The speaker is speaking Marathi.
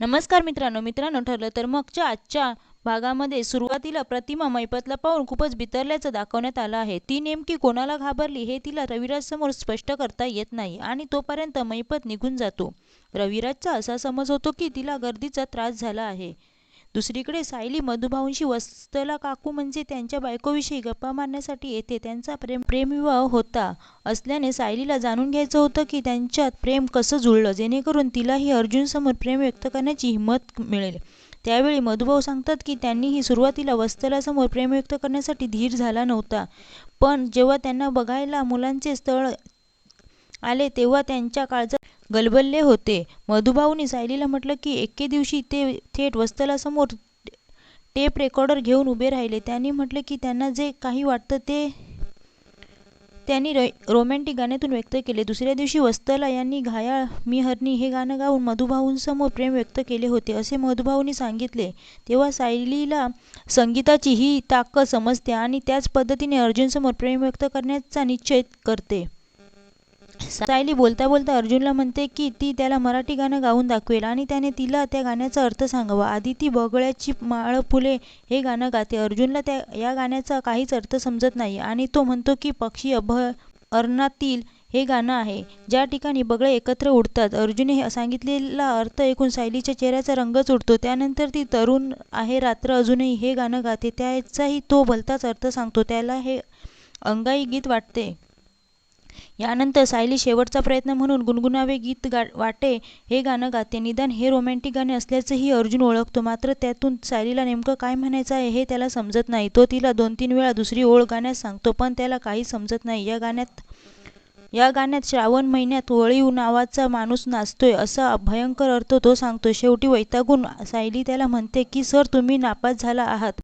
नमस्कार मित्रांनो. मित्रांनो ठरलं तर मगच्या आजच्या भागामध्ये सुरुवातीला प्रतिमा मैपतला पाहून खूपच बितरल्याचं दाखवण्यात आलं आहे. ती नेमकी कोणाला घाबरली हे तिला रविराजसमोर स्पष्ट करता येत नाही आणि तोपर्यंत मैपत निघून जातो. रविराजचा असा समज होतो की तिला गर्दीचा त्रास झाला आहे. दुसरीकडे सायली मधुभाऊंशी वस्तला काकू म्हणजे त्यांच्या बायकोविषयी गप्पा मारण्यासाठी येते. त्यांचा प्रेम प्रेमविवाह होता असल्याने सायलीला जाणून घ्यायचं होतं की त्यांच्यात प्रेम कसं जुळलं जेणेकरून तिलाही अर्जुनसमोर प्रेम व्यक्त करण्याची हिंमत मिळेल. त्यावेळी मधुभाऊ सांगतात की त्यांनीही सुरुवातीला वस्तलासमोर प्रेम व्यक्त करण्यासाठी धीर झाला नव्हता. पण जेव्हा त्यांना बघायला मुलांचे स्थळ आले तेव्हा त्यांच्या काळजात गलबलले होते. मधुभाऊनी सायलीला म्हटलं की एके दिवशी ते थेट वस्तलासमोर टेप रेकॉर्डर घेऊन उभे राहिले. त्यांनी म्हटले की त्यांना जे काही वाटतं ते त्यांनी रोमॅन्टिक गाण्यातून व्यक्त केले. दुसऱ्या दिवशी वस्तला यांनी घायाळ मी हरणी हे गाणं गाऊन मधुभाऊंसमोर प्रेम व्यक्त केले होते असे मधुभाऊंनी सांगितले. तेव्हा सायलीला संगीताची ही ताकद समजते आणि त्याच पद्धतीने अर्जुनसमोर प्रेम व्यक्त करण्याचा निश्चय करते. सायली बोलता बोलता अर्जुनला म्हणते की ती त्याला मराठी गाणं गाऊन दाखवेल आणि त्याने तिला त्या गाण्याचा अर्थ सांगावा. आधी ती बगळ्याची माळ फुले हे गाणं गाते. अर्जुनला त्या या गाण्याचा काहीच अर्थ समजत नाही आणि तो म्हणतो की पक्षी अभयारण्यातील हे गाणं आहे. ज्या ठिकाणी बगळे एकत्र उडतात अर्जुनने सांगितलेला अर्थ ऐकून सायलीच्या चेहऱ्याचा रंगच उडतो. त्यानंतर ती तरुण आहे रात्र अजूनही हे गाणं गाते. त्याचाही तो भलताच अर्थ सांगतो. त्याला हे अंगाई गीत वाटते. यानंतर सायली शेवटचा प्रयत्न म्हणून गुणगुणावे गीत गा वाटे हे गाणं गाते. निदान हे रोमॅन्टिक गाणे असल्याचंही अर्जुन ओळखतो. मात्र त्यातून सायलीला नेमकं काय म्हणायचं आहे हे त्याला समजत नाही. तो तिला दोन तीन वेळा दुसरी ओळ गाण्यास सांगतो पण त्याला काही समजत नाही. या गाण्यात या गाण्यात श्रावण महिन्यात वळीव नावाचा माणूस नाचतोय असा भयंकर अर्थ तो सांगतो. शेवटी वैतागून सायली त्याला म्हणते की सर तुम्ही नापास झाला आहात.